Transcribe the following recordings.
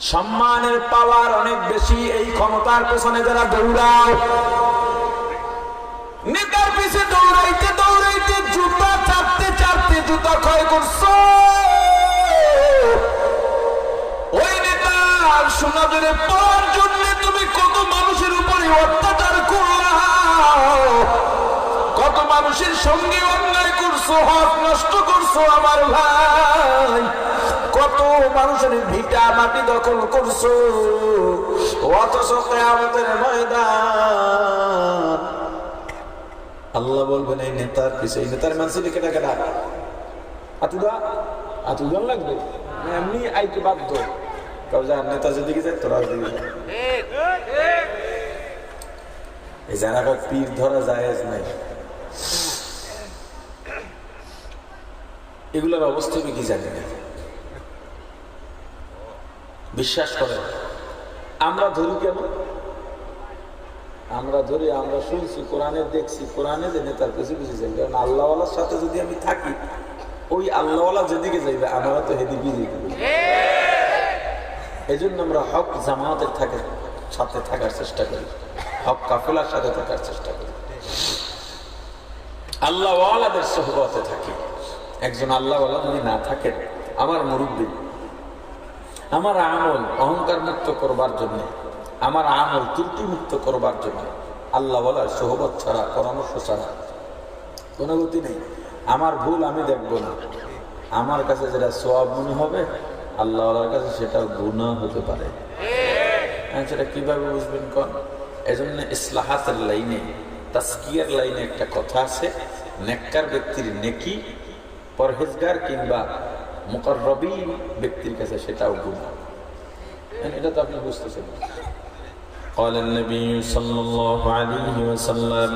সম্মানের পাওয়ার অনেক বেশি এই ক্ষমতার পেছনে যারা দৌড়াও নেতার পিছে দৌড়াইতে দৌড়াইতে জুতা চাপতে চাপতে জুতা ক্ষয় করছ। ওই নেতার সুনাদের পাওয়ার জন্য তুমি কত মানুষের উপরে অত্যাচার করলাও কত মানুষের সঙ্গে অন্যায় করছ হক নষ্ট করছ আমার ভাই? কত মানুষের ভিটা মাটি দখল করছ অথচ কেয়ামতের ময়দান। আল্লাহ বলবেন এই নেতার পিছে এই নেতার মানুষের কেটা কেটা আতুদা আতুদান লাগবে? এমনি আইতে বাধ্য। যা নেতা যেদিকে যায় তোরা। এই কয় পীর ধরা যায় নাই। এগুলোর অবস্থা আমি কি জানি না। বিশ্বাস করেন, আমরা ধরি কেন? আমরা ধরি, আমরা শুনছি, কোরআনে দেখছি, কোরআনে যে নেতার পিছু কিছু যাই। কারণ আল্লাহওয়ালার সাথে যদি আমি থাকি, ওই আল্লাহওয়ালা যেদিকে যাইবে আমরা তো হেদিকে যাইতে এই জন্য আমরা হক জামাতের থাকে, সাথে থাকার চেষ্টা করি। হক কাফেলার সাথে থাকার চেষ্টা করি। আল্লাহওয়ালাদের সহবতে থাকি। একজন আল্লাহওয়ালা যদি না থাকেন। আমার মুরব্বী, আমার আমল অহংকার মুক্ত করবার জন্য, আমার আমল ত্রুটি মুক্ত করবার জন্য আল্লাহওয়ালার সহবত ছাড়া, পরামর্শ ছাড়া কোনো গতি নেই। আমার ভুল আমি দেখব না। আমার কাছে যেটা সব মনে হবে আল্লাহওয়ালার কাছে সেটা গুণা হতে পারে। হ্যাঁ সেটা কীভাবে বুঝবেন কন? এজন্য ইসলাহাতের লাইনে, তাস্কিয়ার লাইনে একটা কথা আছে, নেককার ব্যক্তির নেকি পরহেজগার কিংবা মুকররবিন ব্যক্তির কাছে সেটাও গুণা হ্যাঁ, এটা তো আপনি বুঝতেছেন না। قال النبي صلى الله عليه وسلم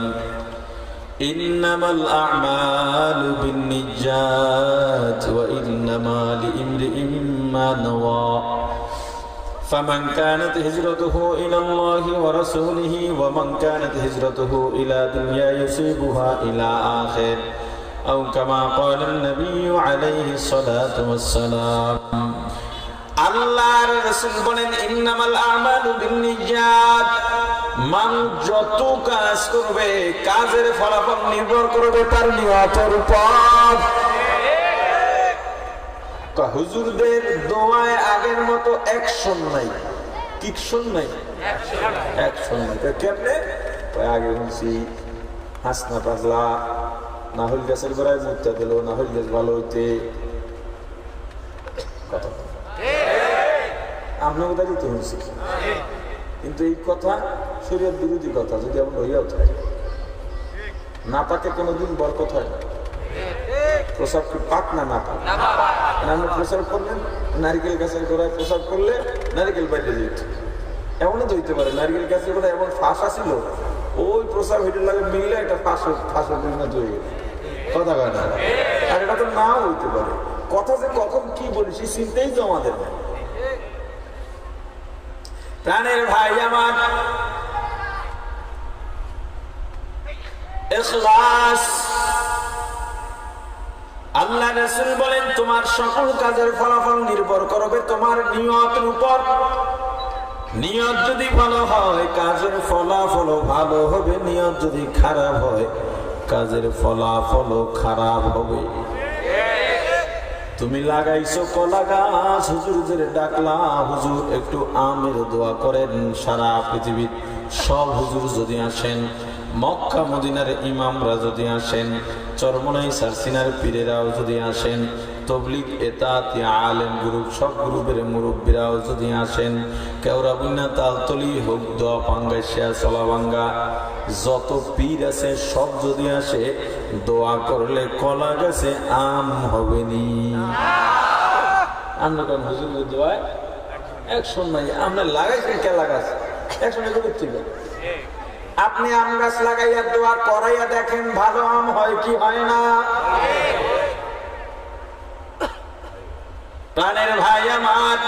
إنما الأعمال بالنجات وإنما لامرئ ما نوى فمن كانت هجرته إلى الله ورسوله ومن كانت هجرته إلى دنيا يصيبها إلى آخر أو كما قال النبي عليه الصلاة والسلام আল্লাহর রাসূল বলেন ইন্নামাল আমালু বিন্নিয়াত মানুষ যত কাজ করবে কাজের ফলাফল নির্ভর করবে তার নিয়তের উপর তা হুজুরদের দোয়ায় আগের মতো অ্যাকশন নাই কিকশন নাই অ্যাকশন নাই তা কেমনে কয় আগে শুনছি হাসনা পাগলা নাহল মুক্তা দিল ভালো হইতে। আপনার দিতে শুনছি কিন্তু এই কথা শরীরের বিরোধী কথা, যদি না পাকে কোনোদিন বরকত হয় প্রসাব কি পাক না না পাক? প্রসাব করলেন নারিকেল গাছের গোড়ায় প্রসাব করলে নারিকেল বাইরে যেত এমনও তো হইতে পারে, নারিকেল গাছের গোড়ায় এমন ফাঁস আসিল, ওই প্রসাব হেঁটে লাগে মিললে একটা ফাঁস ফাঁস পরিণত হয়ে গেছে কথা কয় না আর এটা তো নাও হইতে পারে। কথা যে কখন কি বলি, সেই চিন্তাই তো আমাদের নাই। প্রাণের ভাই আমার, ইখলাস। আল্লাহ বলেন, তোমার সকল কাজের ফলাফল নির্ভর করবে তোমার নিয়তের উপর। নিয়ত যদি ভালো হয়, কাজের ফলাফল ভালো হবে, নিয়ত যদি খারাপ হয় কাজের ফলাফল খারাপ হবে। তুমি লাগাইছো কলা গাছ হুজুরদের ডাকলা, হুজুর একটু আমের দোয়া করেন। সারা পৃথিবীর সব হুজুর যদি আসেন, মক্কা, মদিনার ইমামরা যদি আসেন, চরমনাই সারসিনার পীরেরাও যদি আসেন, তবলিগ, এতাত আলেম গ্রুপ, সব গ্রুপের মুরব্বীরাও যদি আসেন কেউরা বুইনা তালতলি, হোক, দোয়া পাঙ্গাইশিয়া চলাবাঙ্গা যত পীর আছে, সব যদি আসে, দোয়া করলে কলা গাছে আম হবে নি আমরা গাছ। আপনি আম গাছ লাগাইয়া দোয়া করাইয়া দেখেন, ভালো আম হয় কি হয় না? প্রাণের ভাই আমার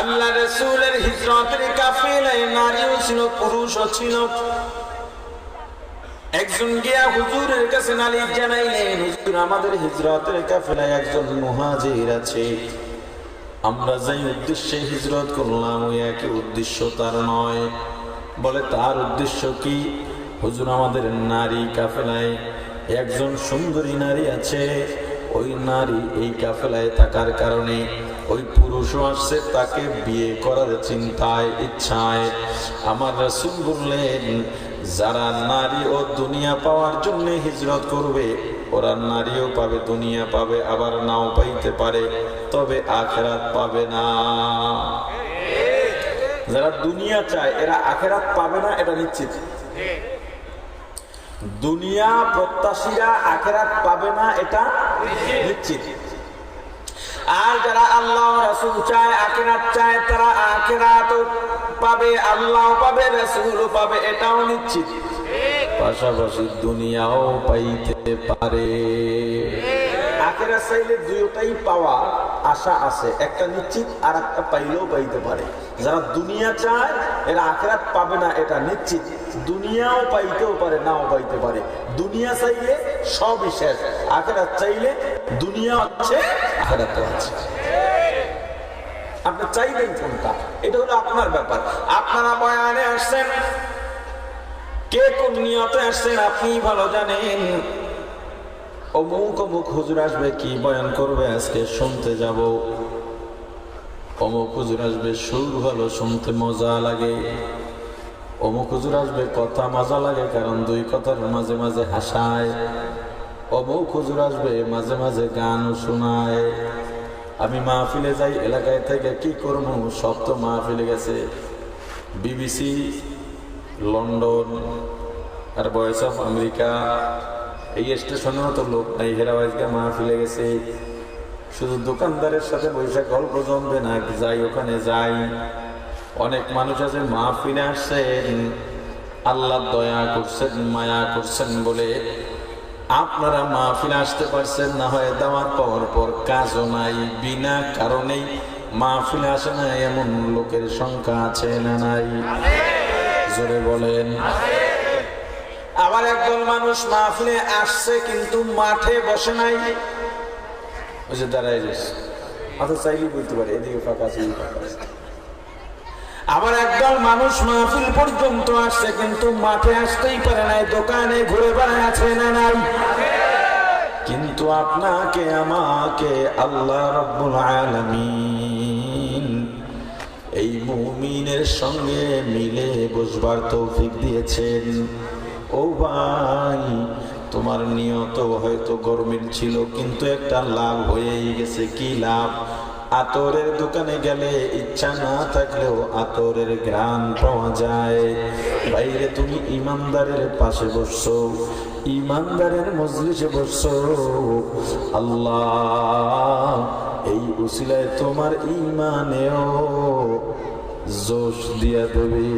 আল্লাহ রসুলের হিজরতের কাফিলায় নারীও ছিল পুরুষও ছিল। একজন গিয়া হুজুরের কাছে নালিশ জানাইলেন, হুজুর, আমাদের হিজরতের কাফেলায় একজন মুহাজির আছে। আমরা যেই উদ্দেশ্যে হিজরত করলাম, ওই একই উদ্দেশ্য তার নয়। বলে, তার উদ্দেশ্য কি? হুজুর, আমাদের নারী কাফেলায় একজন সুন্দরী নারী আছে। ওই নারী এই কাফেলায় থাকার কারণে ওই পুরুষও আসছে, তাকে বিয়ে করার চিন্তায়, ইচ্ছায়। আমার রসুল বললেন, যারা নারী ও দুনিয়া পাওয়ার জন্য হিজরত করবে, ওরা নারীও পাবে, দুনিয়া পাবে, আবার নাও পাইতে পারে, তবে আখেরাত পাবে না। যারা দুনিয়া চায়, এরা আখেরাত পাবে না, এটা নিশ্চিত। দুনিয়া প্রত্যাশীরা আখেরাত পাবে না, এটা নিশ্চিত। আর যারা আল্লাহ রাসূল চায়, আখেরাত চায়, তারা আখেরাত পাবে আল্লাহ পাবে রাসূল পাবে, এটাও নিশ্চিত। পাশাপাশি দুনিয়াও পাইতে পারে। আখেরাত চাইলে পাওয়া আশা আছে, একটা নিশ্চিত আর একটা পাইলেও পাইতে পারে। যারা দুনিয়া চায়, এরা আখেরাত পাবে না, এটা নিশ্চিত। দুনিয়াও পাইতেও পারে, নাও পাইতে পারে। দুনিয়া চাইলে সবই শেষ, আখেরাত চাইলে দুনিয়া আছে, আখেরাতও আছে। আপনি চাইবেন কোনটা? এটা হলো আপনার ব্যাপার। আপনারা বয়ানে আসছেন, কে কোন নিয়তে আসছেন আপনি ভালো জানেন। অমুক অমুক হুজুর আসবে, কি বয়ান করবে? আজকে শুনতে যাব। অমুক হুজুর আসবে, সুর ভালো, শুনতে মজা লাগে। অমুক হুজুর আসবে, কথা মজা লাগে, কারণ দুই কথার মাঝে মাঝে হাসায়। অমুক হুজুর আসবে, মাঝে মাঝে গানও শোনায়। আমি মাহফিলে যাই, এলাকায় থেকে কি করব? সব তো মাহফিলে গেছে। বিবিসি, লন্ডন, আর ভয়েস অফ আমেরিকা। এই স্টেশনেও তো লোক নাই হেরাবাইজকে মাহফিলে গেছে। শুধু দোকানদারের সাথে বৈশা গল্প জমবে না, যাই ওখানে যাই। অনেক মানুষ আছে মাহফিলে আসছেন। আল্লাহ দয়া করছেন, মায়া করছেন বলে আপনারা মাহফিলে আসতে পারছেন না, হয় দাওয়াত পাওয়ার পর কাজও নাই, বিনা কারণেই মাহফিলে আসে না, এমন লোকের সংখ্যা আছে না নাই? জোরে বলেন। আবার একদল মানুষ মাহফিলে আসছে, কিন্তু মাঠে বসে নাই। ওই যে দাঁড়াই অথচ চাইলেই বলতে পারে, এদিকে ফাঁকা আছে ফাঁকা আছে। আবার একদল মানুষ মাহফিল পর্যন্ত আসছে, কিন্তু মাঠে আসতেই পারে নাই, দোকানে ঘুরে বেড়ায় আছে না নাই? কিন্তু আপনাকে, আমাকে আল্লাহ রব্বুল আলামিন এই মুমিনের সঙ্গে মিলে বসবার তৌফিক দিয়েছেন। ও ভাই, তোমার নিয়ত হয়তো গরমের ছিল, কিন্তু একটা লাভ হয়েই গেছে, কি লাভ? আতরের দোকানে গেলে ইচ্ছা না থাকলেও আতরের গ্রাম পাওয়া যায়। বাইরে তুমি ইমানদারের পাশে বসছো, ইমানদারের মজলিসে বসছো। আল্লাহ, এই উসিলায় তোমার ইমানেও জোশ দিয়া দেবে।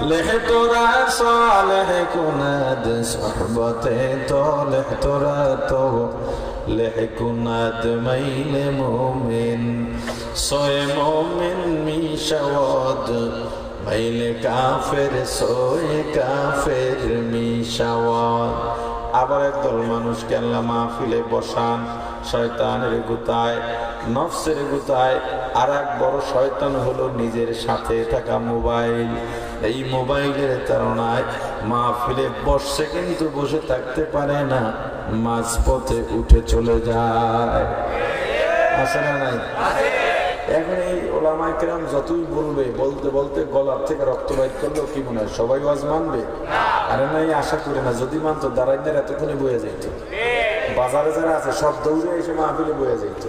লেহে তোরা সালেহ কুনাদ, সহবতে তো লেহ তোরা তো। লেহে কুনাদ মাইলে মোমিন, সোয়ে মোমিন মিশাওয়াদ। মাইলে কাফের, সোয়ে কাফের মিশাওয়াদ। আবার একদল মানুষ আল্লাহ মাহফিলে বসান, শয়তানের গুতায়, নফসের গুতায়। আর এক বড় শয়তান হলো নিজের সাথে থাকা মোবাইল। এই মোবাইলের তারণায় মাহফিলে বসছে কিন্তু বসে থাকতে পারে না, মাঝপথে উঠে চলে যায়। আসে না নাই? এখন এই ওলামাই কেরাম যতই বলবে, বলতে বলতে গলার থেকে রক্ত বাইর করলেও কি মনে হয় সবাই ওয়াজ মানবে? আরে নাই, আশা করে না, যদি মানতো দাঁড়াইদের এতক্ষণে বয়ে যাইতো। বাজারে যারা আছে সব দৌড়ে এসে মাহফিলে বয়ে যাইতো।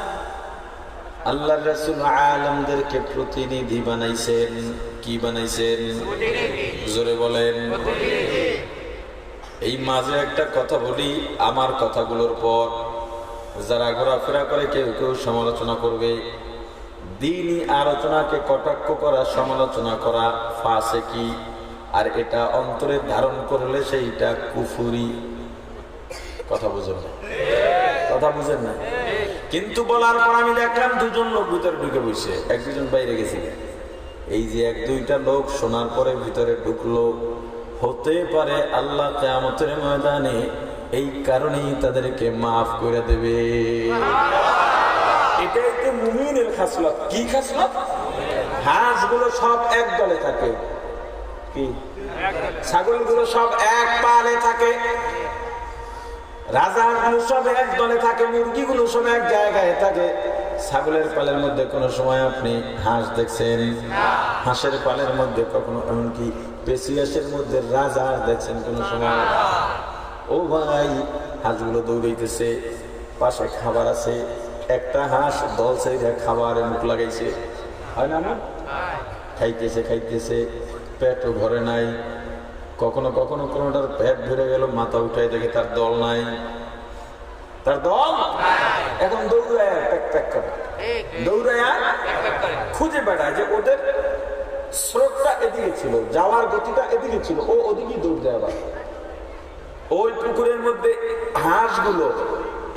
আল্লাহ রসুল আলমদেরকে প্রতিনিধি বানাইছেন। কি বানাইছেন? জোরে বলেন। এই মাঝে একটা কথা বলি, আমার কথাগুলোর পর। যারা ঘোরাফেরা করে, কেউ কেউ সমালোচনা করবে। দিনই আলোচনাকে কটাক্ষ করা, সমালোচনা করা ফাঁসে কি? আর এটা অন্তরে ধারণ করলে সেইটা কুফুরি। কথা বুঝেন না? কথা বুঝেন না? কিন্তু বলার পর আমি দেখলাম দুজন লোক ভিতরে ঢুকে বসে এক দুজন বাইরে গেছে। এই যে এক দুইটা লোক শোনার পরে ভিতরে ঢুকলো। হতে পারে আল্লাহ কেয়ামতের ময়দানে এই কারণেই তাদেরকে মাফ করে দেবে। এটা একটু মুমিনের খাসলত। কি খাসলত? হাঁসগুলো সব এক দলে থাকে। কি? ছাগলগুলো সব এক পালে থাকে। রাজাগুলো সব এক দলে থাকে, মুরগিগুলো সব এক জায়গায় থাকে। ছাগলের পালের মধ্যে কোনো সময় আপনি হাঁস দেখছেন? হাঁসের পালের মধ্যে কখনো এমনকি পেশিয়াসের মধ্যে রাজা দেখছেন কোনো সময়? ও ভাই, হাঁসগুলো দৌড়াইতেছে, পাশে খাবার আছে। একটা হাঁস দল সাইডে খাবারে মুখ লাগাইছে। হয় না? খাইতেছে খাইতেছে, পেটও ভরে নাই। কখনো কখনো কোনোটার পেট ভরে গেল, মাথা উঠাই দেখে তার দল নাই। তার দল? এখন দৌড়ায়, প্যাক প্যাক করে। দৌড়ায় খুঁজে বেড়ায় যে ওদের স্রোতটা এদিকে ছিল, যাওয়ার গতিটা এদিকে ছিল, ও ওদিকেই দৌড় দেয় আবার। ওই পুকুরের মধ্যে হাঁসগুলো,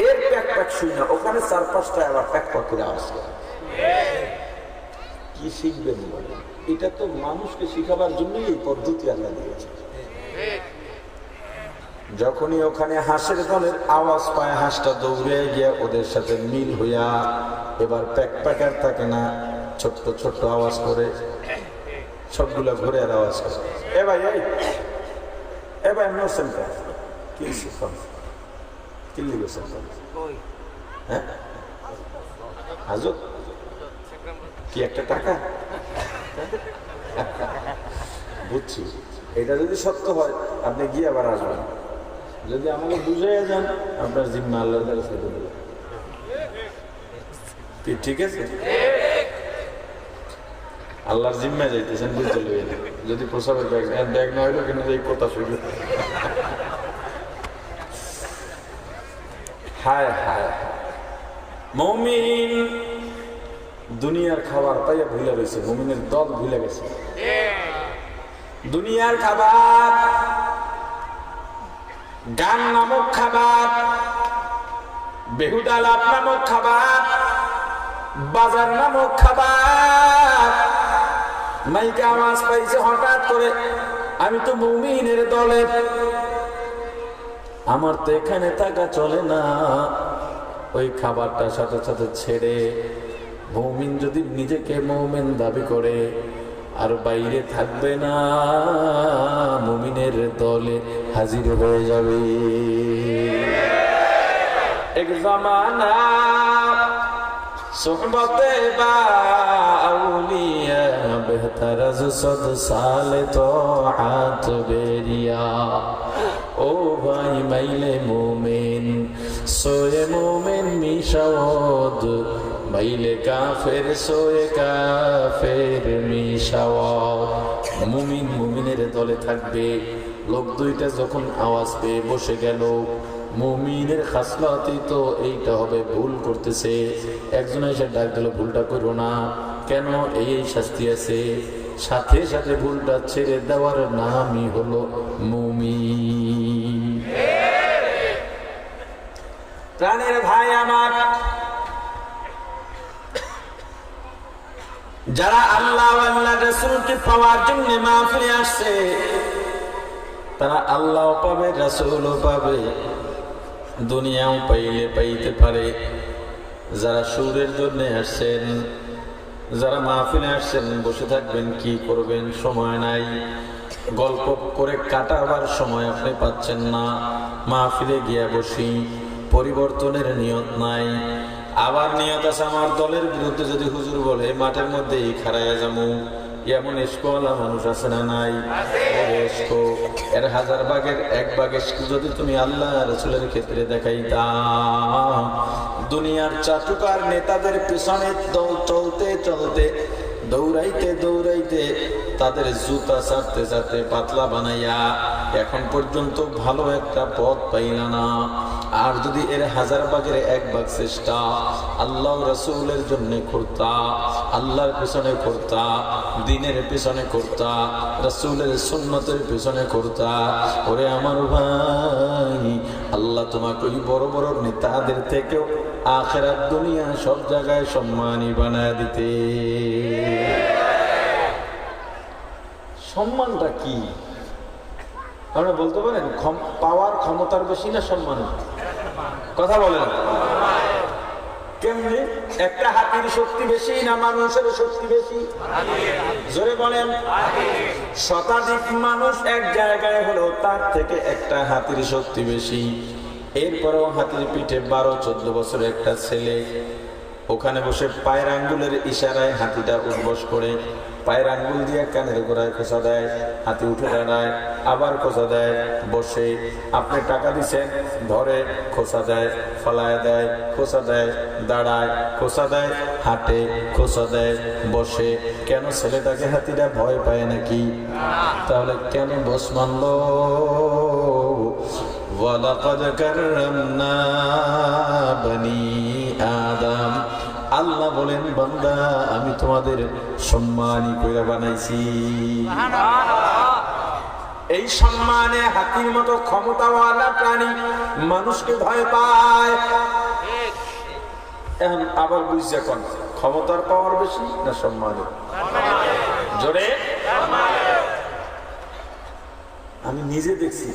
এর প্যাক প্যাক শুই না, ওখানে চার পাঁচটা আবার প্যাক প্যাক করে করে। কি শিখবেন এটা তো মানুষকে শিখাবার জন্যই এই পদ্ধতি আল্লাহ দিয়েছে। যখনই ওখানে হাঁসের দলের আওয়াজ পায় হাঁসটা দৌড়ে গিয়া ওদের সাথে মিল হইয়া এবার প্যাক প্যাকার থাকে না ছোট্ট ছোট্ট আওয়াজ করে সবগুলা ঘুরে আর আওয়াজ করে। এ ভাই এই এ ভাই নসেন কি শিখন কি লিখেছেন হ্যাঁ? হাজত? কি একটা টাকা? বুঝছি। এটা যদি সত্য হয় আপনি গিয়ে আবার আসবেন। যদি আমাকে বুঝাইয়া যান আপনার জিম্মা আল্লাহ দ্বারা ছেড়ে দেবে। কি ঠিক আছে? আল্লাহর জিম্মা যাইতেছেন বুঝতে লইয়া যদি প্রসাবের ব্যাগ ব্যাগ না হইল কিন্তু এই কথা শুনল হায় হায় মমিন দুনিয়ার খাবার পাইয়া ভুলে রয়েছে মমিনের দল ভুলে গেছে। দুনিয়ার খাবার গান নামক খাবার, বেহুদা লাভ নামক খাবার, বাজার নামক খাবার। মাইকে আওয়াজ পাইছে হঠাৎ করে, আমি তো মুমিনের দলের আমার তো এখানে থাকা চলে না। ওই খাবারটা সাথে সাথে ছেড়ে, মৌমিন যদি নিজেকে মৌমিন দাবি করে আর বাইরে থাকবে না মুমিনের দলে হাজির হয়ে যাবে। এক বা তো বেরিয়া। ও ভাই মাইলে মোমেন, সোয়ে মোমেন মাইলে কাফের সোয়ে কাফের মিশাওয়াদ মুমিন মুমিনের দলে থাকবে, লোক দুইটা যখন আওয়াজ পেয়ে বসে গেল, মুমিনের খাসলাতেই তো এইটা হবে, ভুল করতেছে। একজন এসে ডাক দিল, ভুলটা করো না। কেন? এই এই শাস্তি আছে। সাথে সাথে ভুলটা ছেড়ে দেওয়ার নামই হলো মুমি প্রাণের ভাই আমার যারা আল্লাহ আল্লাহ রসুলকে পাওয়ার জন্য মাহফিলে আসছে, তারা আল্লাহ পাবে, রসুলও পাবে। দুনিয়াও পাইলে পাইতে পারে। যারা সুরের জন্য আসছেন, যারা মাহফিলে আসছেন, বসে থাকবেন, কি করবেন, সময় নাই। গল্প করে কাটাবার সময় আপনি পাচ্ছেন না। মাহফিলে গিয়া বসি, পরিবর্তনের নিয়ত নাই। আবার নিয়ত আছে আমার দলের বিরুদ্ধে যদি হুজুর বলে, মাঠের মধ্যে এই খারাইয়া যাব এমন ইস্কওয়ালা মানুষ আছে না নাই? এর হাজার ভাগের এক ভাগের যদি তুমি আল্লাহ রসুলের ক্ষেত্রে দেখাইতা। দুনিয়ার চাটুকার নেতাদের পিছনে চলতে চলতে, দৌড়াইতে দৌড়াইতে তাদের জুতা চাটতে চাটতে পাতলা বানাইয়া, এখন পর্যন্ত ভালো একটা পথ পাইলা না। আর যদি এর হাজার বাগের এক ভাগ চেষ্টা আল্লাহ রসুলের জন্য করতা, আল্লাহর পিছনে করতা, দিনের পিছনে করতা, রসুলের সুন্নতের পিছনে করতা, ওরে আমার ভাই, আল্লাহ তোমাকে ওই বড় বড় নেতাদের থেকেও আখেরাত দুনিয়া সব জায়গায় সম্মানী বানায় দিতে। সম্মানটা কি? আপনারা বলতে পারেন পাওয়ার ক্ষমতার বেশি না সম্মান কথা বলেন কেমনি? একটা হাতির শক্তি বেশি না মানুষের শক্তি বেশি? জোরে বলেন। শতাধিক মানুষ এক জায়গায় হলেও তার থেকে একটা হাতির শক্তি বেশি। এরপরেও হাতির পিঠে বারো, চোদ্দ বছরের একটা ছেলে। ওখানে বসে পায়ের আঙ্গুলের ইশারায় হাতিটা উঠবস করে, পায়ের আঙ্গুল দিয়ে কানের গোড়ায় খোসা দেয়, হাতি উঠে দাঁড়ায়, আবার খোসা দেয়, বসে, আপনি টাকা দিচ্ছেন ধরে, খোসা দেয়, ফলায় দেয়, খোসা দেয়, দাঁড়ায়, খোসা দেয়, হাঁটে, খোসা দেয়, বসে, কেন ছেলেটাকে হাতিটা ভয় পায় নাকি? তাহলে কেন বস মানলো? বনি আদম আল্লাহ বলেন বান্দা আমি তোমাদের সম্মানী করে বানাইছি। এই সম্মানে হাতির মতো ক্ষমতাওয়ালা প্রাণী মানুষকে ভয় পায়। এখন আবার বুঝছে কোন ক্ষমতার পাওয়ার বেশি না সম্মানের? জোরে? আমি নিজে দেখছি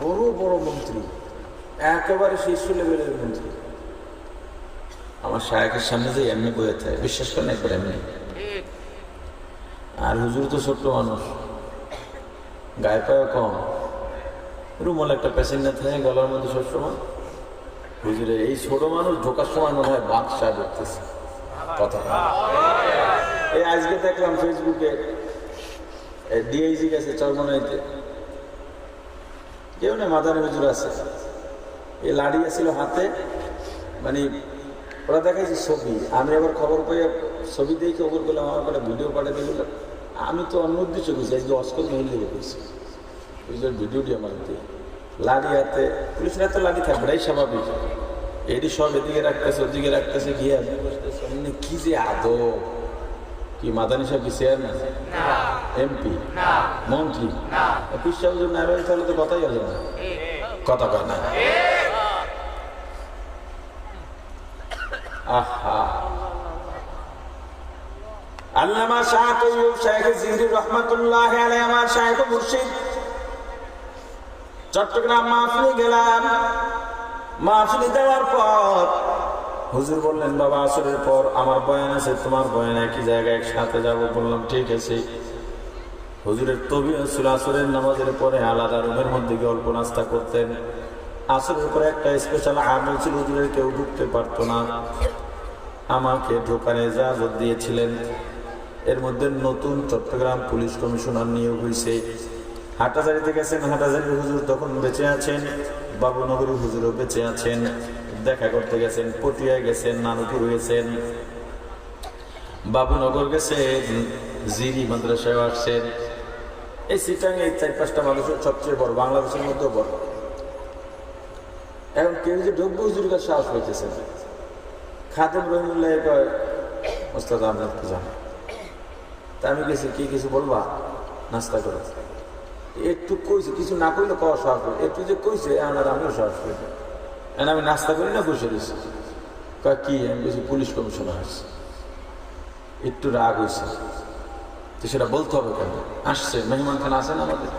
বড় বড় মন্ত্রী একেবারে শীর্ষ লেভেলের মন্ত্রী। আমার শায়কের সামনে যে এমনি বয়ে থাকে, বিশ্বাস করেন একবার এমনি। আর হুজুর তো ছোট্ট মানুষ, গায়ে পায়ে কম। রুমাল একটা প্যাসেঞ্জার থাকে, গলার মধ্যে সবসময়। হুজুরে, এই ছোট মানুষ ঢোকার সময় মনে হয় বাদশাহ দেখতেছে কথা। এই আজকে দেখলাম ফেসবুকে ডিআইজি গেছে চরমনাইতে। কেউ না মাদানি হুজুর আছে। এই লাড়ি আছিল হাতে মানে ওরা দেখাইছে ছবি। আমি আবার খবর পেয়ে ছবি দিয়ে খবর করলাম আমার করে ভিডিও পাঠিয়ে দিল আমি তো অন্য উদ্দেশ্য করছি আজকে অস্কর মহিল লেগে করছি বুঝলেন ভিডিওটি আমার দিয়ে লাড়ি হাতে পুলিশের হাতে লাড়ি থাকবে এটাই স্বাভাবিক। এটি সব এদিকে রাখতেছে ওদিকে রাখতেছে গিয়ে আসবে। বসতেছে এমনি কি যে আদো কি মাদানি সাহেব কি চেয়ারম্যান এমপি মন্ত্রী? পিস সাহেব যদি না বেরোয় তাহলে তো কথাই হলো না। কথা কয় না। আহা। আল্লামা শাহ তৈয়ব শাহ জিহরি রহমাতুল্লাহ আমার শাহ মুর্শিদ। চট্টগ্রাম মাহফিলে গেলাম। মাহফিলে দেওয়ার পর হুজুর বললেন, বাবা, আসরের পর আমার বয়ান আছে, তোমার বয়ান একই জায়গায় একসাথে যাব। বললাম, ঠিক আছে। হুজুরের তবি আসরের নামাজের পরে আলাদা রুমের মধ্যে গিয়ে অল্প নাস্তা করতেন। আসরের পরে একটা স্পেশাল আমল ছিল হুজুরের কেউ ঢুকতে পারতো না। আমাকে ঢোকার এজাজত দিয়েছিলেন। এর মধ্যে নতুন চট্টগ্রাম পুলিশ কমিশনার নিয়োগ হয়েছে। হাটাজারিতে গেছেন হাটাজারির হুজুর তখন বেঁচে আছেন বাবুনগরী হুজুরও বেঁচে আছেন, দেখা করতে গেছেন পটিয়া গেছেন, নানুপুর গেছেন। বাবুনগর গেছেন জিরি মাদ্রাসায় আসছেন। এই সিটাং এই চার পাঁচটা মানুষের সবচেয়ে বড়, বাংলাদেশের মধ্যেও বড়। এখন কেউ যে ডব্বু হুজুর কাছে সাহস না। খাদেম রহিমুল্লাহ কয়, ওস্তাদ আপনার তো আমি গেছি, কি কিছু বলবা? নাস্তা করে। একটু কইছে, কিছু না করলে কওয়া সাহস করে একটু যে কইছে, এখন আর আমিও সাহস করি এখন আমি নাস্তা করি না, বসে রয়েছি কয়, কি? আমি বলছি, পুলিশ কমিশনার আসছে। একটু রাগ হয়েছে তো সেটা বলতে হবে কেন? আসছে মেহমান খান আসেন আমাদের?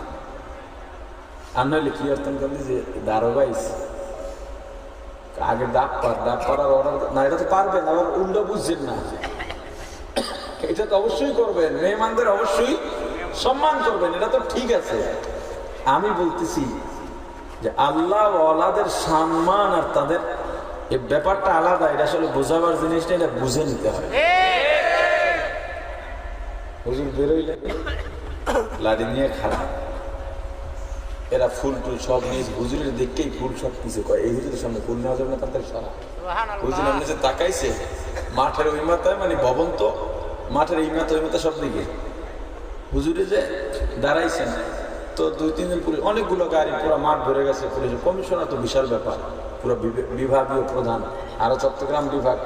আর নইলে কি অর্থন করলি যে দারোগাইস। আগে ডাক পার ডাক পাড়ার অর্ডার না, এটা তো পারবেন আবার উল্টো বুঝছেন না। এটা তো অবশ্যই করবেন, মেহমানদের অবশ্যই সম্মান করবেন, এটা তো ঠিক আছে। আমি বলতেছি যে আল্লাহ ওয়ালাদের সম্মান আর তাদের এই ব্যাপারটা আলাদা, এটা আসলে বোঝাবার জিনিসটা, এটা বুঝে নিতে হয়। বেরোইলে লাড়ি নিয়ে খারাপ এরা ফুল টুল সব নিয়ে হুজুরের দেখতেই ফুল সব কিছু কয় এই হুজুরের সামনে ফুল নেওয়া যাবে না তাদের সারা। হুজুর এমনি যে তাকাইছে মাঠের ওই মাথায় মানে ভবন তো মাঠের এই মাথা ওই মাথা সব দিকে। হুজুরে যে দাঁড়াইছেন তো দুই তিন দিন পুলিশ অনেকগুলো গাড়ি পুরো মাঠ ভরে গেছে পুলিশ কমিশনার তো বিশাল ব্যাপার পুরো বিভা- বিভাগীয় প্রধান আরও চট্টগ্রাম বিভাগ।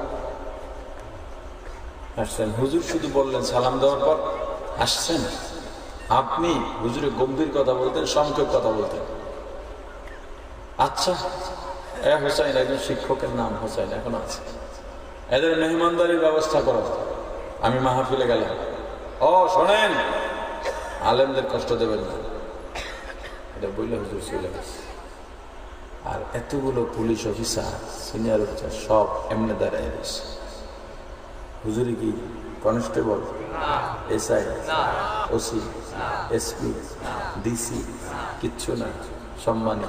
আসছেন। হুজুর শুধু বললেন সালাম দেওয়ার পর আসছেন। আপনি হুজুরে গম্ভীর কথা বলতেন সংক্ষেপ কথা বলতেন। আচ্ছা এ হোসাইন একজন শিক্ষকের নাম হোসাইন এখন আছে। এদের মেহমানদারির ব্যবস্থা করো। আমি মাহফিলে গেলাম। ও শোনেন আলেমদের কষ্ট দেবেন না। এটা বললে হুজুর চলে গেছে। আর এতগুলো পুলিশ অফিসার সিনিয়র অফিসার সব এমনি দাঁড়ায় রয়েছে। হুজুরি কি constable? SI? OC? SP DC, কিচ্ছু না, সম্মানী।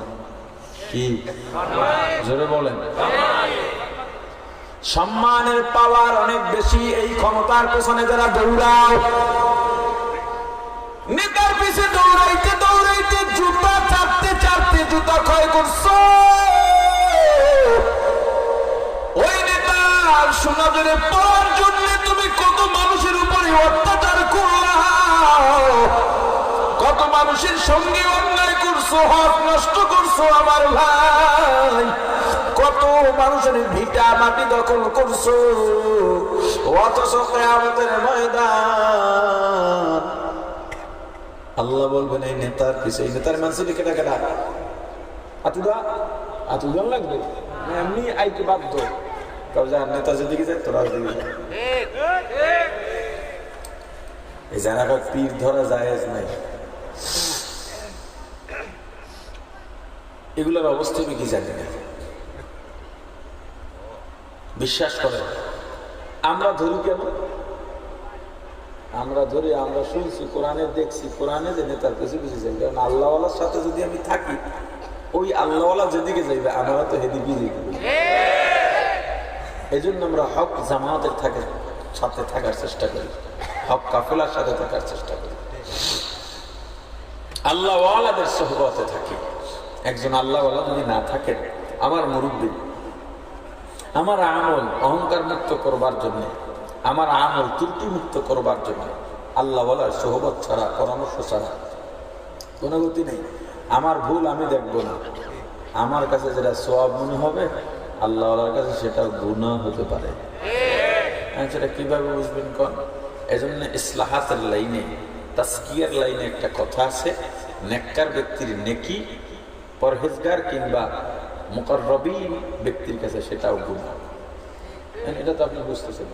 কি? জোরে বলেন। সম্মানের পাওয়ার অনেক বেশি এই ক্ষমতার পেছনে যারা দৌড়াও নেতার পিছে দৌড়াইতে দৌড়াইতে জুতা চাপতে চাপতে জুতা ক্ষয় করছ। ওই নেতার সুনজরে পড়ার জন্য তুমি কত মানুষের উপরে অত্যাচার করলাম কত মানুষের সঙ্গে অন্যায় করছ, হক নষ্ট করছ আমার ভাই। কত মানুষের ভিটা মাটি দখল করছ, অথচ আমাদের ময়দান। আল্লাহ বলবেন, এই নেতার পিছে, এই নেতার মানুষের কেটা কেটা আতুদা আতুদান লাগবে? এমনি আইতে বাধ্য। কারণ নেতা যেদিকে যায়, তোরা ওদিকে যা। এই যারা পীর ধরা জায়েজ নাই। এগুলোর অবস্থা আমি কি জানি না। বিশ্বাস করে আমরা ধরি কেন? আমরা ধরি আমরা শুনছি কোরআনে দেখছি কোরআনে যে নেতার পিছু পিছু যাই কারণ আল্লাহওয়ালার সাথে যদি আমি থাকি ওই আল্লাহওয়ালা যেদিকে যাইবে আমরা তো হেদিকে যাইব এই জন্য আমরা হক জামাতের থাকে সাথে থাকার চেষ্টা করি। হক কাফেলার সাথে থাকার চেষ্টা করি। আল্লাহওয়ালাদের সহবতে থাকি। একজন আল্লাহওয়ালা যদি না থাকেন আমার মুরব্বী আমার আমল অহংকার মুক্ত করবার জন্য আমার আমল ত্রুটি মুক্ত করবার জন্য আল্লাহ সহবত ছাড়া পরামর্শ ছাড়া কোনো গতি নেই। আমার ভুল আমি দেখব না। আমার কাছে যেটা সোয়াব মনে হবে আল্লাহর কাছে সেটা গুণা হতে পারে। হ্যাঁ, সেটা কীভাবে বুঝবেন কন? এজন্য ইসলাহাতের লাইনে, তাস্কিয়ার লাইনে একটা কথা আছে, নেককার ব্যক্তির নেকি, পরহেজগার কিংবা মুকররবিন ব্যক্তির কাছে সেটাও গুণ এটা তো আপনি বুঝতেছেন।